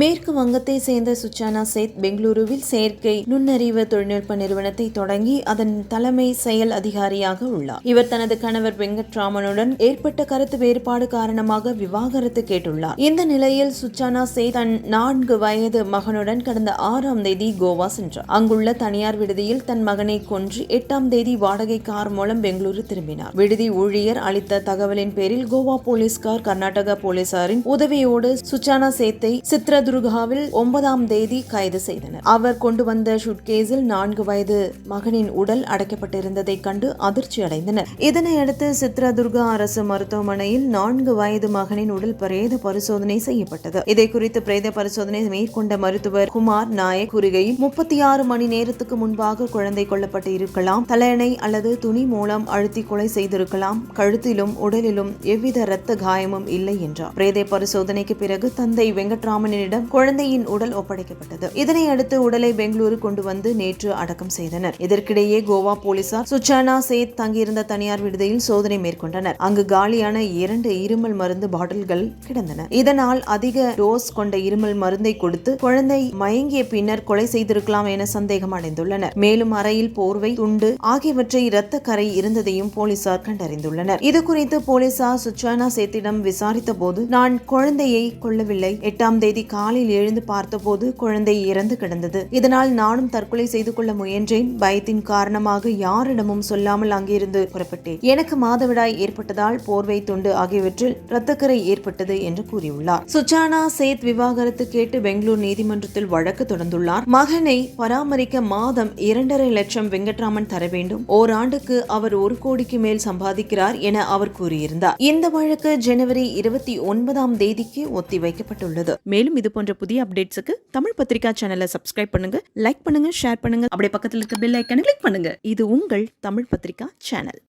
மேற்கு வங்கத்தை சேர்ந்த சுச்சானா சேத் பெங்களூருவில் செயற்கை நுண்ணறிவு தொழில்நுட்ப நிறுவனத்தை தொடங்கி அதன் தலைமை செயல் அதிகாரியாக உள்ளார். இவர் தனது கணவர் வெங்கட்ராமனுடன் ஏற்பட்ட கருத்து வேறுபாடு காரணமாக விவாகரத்து கேட்டுள்ளார். இந்த நிலையில் சுச்சானா சேத் தன் நான்கு வயது மகனுடன் கடந்த ஆறாம் தேதி கோவா சென்றார். அங்குள்ள தனியார் விடுதியில் தன் மகனை கொன்று எட்டாம் தேதி வாடகை கார் மூலம் பெங்களூரு திரும்பினார். விடுதி ஊழியர் அளித்த தகவலின் பேரில் கோவா போலீஸ்கார் கர்நாடக போலீசாரின் உதவியோடு சுச்சானா சேத்தை சித்திர சித்ரதுர்காவில் ஒன்பதாம் தேதி கைது செய்தனர். அவர் கொண்டு வந்த சுட்கேஸில் நான்கு வயது மகனின் உடல் அடைக்கப்பட்டிருந்ததை கண்டு அதிர்ச்சி அடைந்தனர். இதனையடுத்து சித்ரதுர்கா அரசு மருத்துவமனையில் நான்கு வயது மகனின் உடல் பிரேத பரிசோதனை செய்யப்பட்டது. இதை குறித்து பிரேத பரிசோதனை மேற்கொண்ட மருத்துவர் குமார் நாயக் கூறுகையில் முப்பத்தி ஆறு மணி நேரத்துக்கு முன்பாக குழந்தை கொல்லப்பட்டு இருக்கலாம். தலையணை அல்லது துணி மூலம் அழுத்தி கொலை செய்திருக்கலாம். கழுத்திலும் உடலிலும் எவ்வித இரத்த காயமும் இல்லை என்றார். பிரேத பரிசோதனைக்கு பிறகு தந்தை வெங்கட்ராமனிடம் குழந்தையின் உடல் ஒப்படைக்கப்பட்டது. இதனை அடுத்து உடலை பெங்களூரு கொண்டு வந்து நேற்று அடக்கம் செய்தனர். இதற்கிடையே கோவா போலீசார் சுச்சானா சேத் தங்கியிருந்த தனியார் விடுதியில் சோதனை மேற்கொண்டனர். அங்கு காலியான இரண்டு இருமல் மருந்து பாட்டில்கள் கிடந்தன. இதனால் அதிக டோஸ் கொண்ட இருமல் மருந்தை கொடுத்து குழந்தை மயங்கிய பின்னர் கொலை செய்திருக்கலாம் என சந்தேகம் அடைந்துள்ளனர். மேலும் அறையில் போர்வை துண்டு ஆகியவற்றை இரத்த கரை இருந்ததையும் போலீசார் கண்டறிந்துள்ளனர். இது குறித்து போலீசார் சுச்சானா சேத்திடம் விசாரித்த போது நான் குழந்தையை கொள்ளவில்லை எட்டாம் தேதி காலையில் எழுந்து பார்த்தபோது குழந்தை இறந்து கிடந்தது. இதனால் நானும் தற்கொலை செய்து கொள்ள முயன்றேன். பயத்தின் காரணமாக யாரிடமும் சொல்லாமல் அங்கிருந்து புறப்பட்டேன். எனக்கு மாதவிடாய் ஏற்பட்டதால் போர்வை துண்டு ஆகியவற்றில் இரத்தக்கரை ஏற்பட்டது என்று கூறியுள்ளார். சுச்சானா சேத் விவாகரத்து கேட்டு பெங்களூர் நீதிமன்றத்தில் வழக்கு தொடர்ந்துள்ளார். மகனை பராமரிக்க மாதம் இரண்டரை லட்சம் வெங்கட்ராமன் தர வேண்டும். ஓராண்டுக்கு அவர் ஒரு கோடிக்கு மேல் சம்பாதிக்கிறார் என அவர் கூறியிருந்தார். இந்த வழக்கு ஜனவரி இருபத்தி ஒன்பதாம் தேதிக்கு ஒத்திவைக்கப்பட்டுள்ளது. மேலும் இது போன்ற புதிய அப்டேட்ஸுக்கு தமிழ் பத்திரிகா சேனலை சப்ஸ்கிரைப் பண்ணுங்க லைக் பண்ணுங்க ஷேர் பண்ணுங்க. அப்படியே பக்கத்தில் இருக்க பெல் ஐக்கனை கிளிக் பண்ணுங்க. இது உங்கள் தமிழ் பத்திரிகா சேனல்